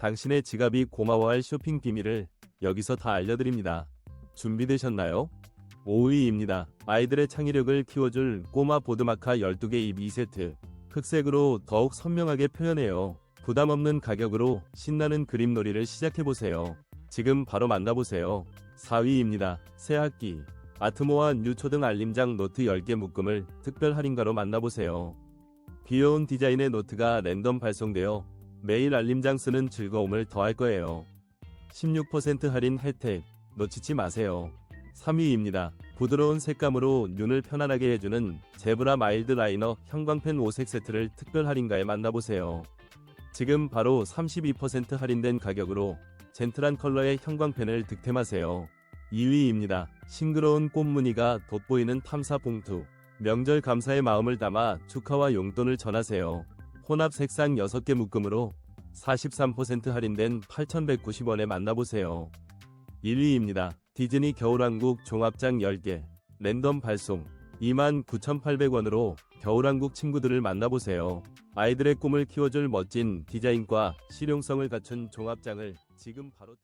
당신의 지갑이 고마워할 쇼핑 비밀을 여기서 다 알려드립니다. 준비되셨나요? 5위입니다. 아이들의 창의력을 키워줄 꼬마 보드마카 12개 입 2세트. 흑색으로 더욱 선명하게 표현해요. 부담 없는 가격으로 신나는 그림놀이를 시작해보세요. 지금 바로 만나보세요. 4위입니다. 새학기. 아트모아 뉴초등 알림장 노트 10개 묶음을 특별 할인가로 만나보세요. 귀여운 디자인의 노트가 랜덤 발송되어 매일 알림 장 쓰는 즐거움을 더할 거예요. 16% 할인 혜택 놓치지 마세요. 3위입니다. 부드러운 색감으로 눈을 편안하게 해주는 제브라 마일드 라이너 형광펜 5색 세트를 특별 할인가에 만나보세요. 지금 바로 32% 할인된 가격으로 젠틀한 컬러의 형광펜을 득템하세요. 2위입니다. 싱그러운 꽃무늬가 돋보이는 탐사 봉투. 명절 감사의 마음을 담아 축하와 용돈을 전하세요. 혼합 색상 6개 묶음으로 43% 할인된 8,190원에 만나보세요. 1위입니다. 디즈니 겨울왕국 종합장 10개 랜덤 발송 29,800원으로 겨울왕국 친구들을 만나보세요. 아이들의 꿈을 키워줄 멋진 디자인과 실용성을 갖춘 종합장을 지금 바로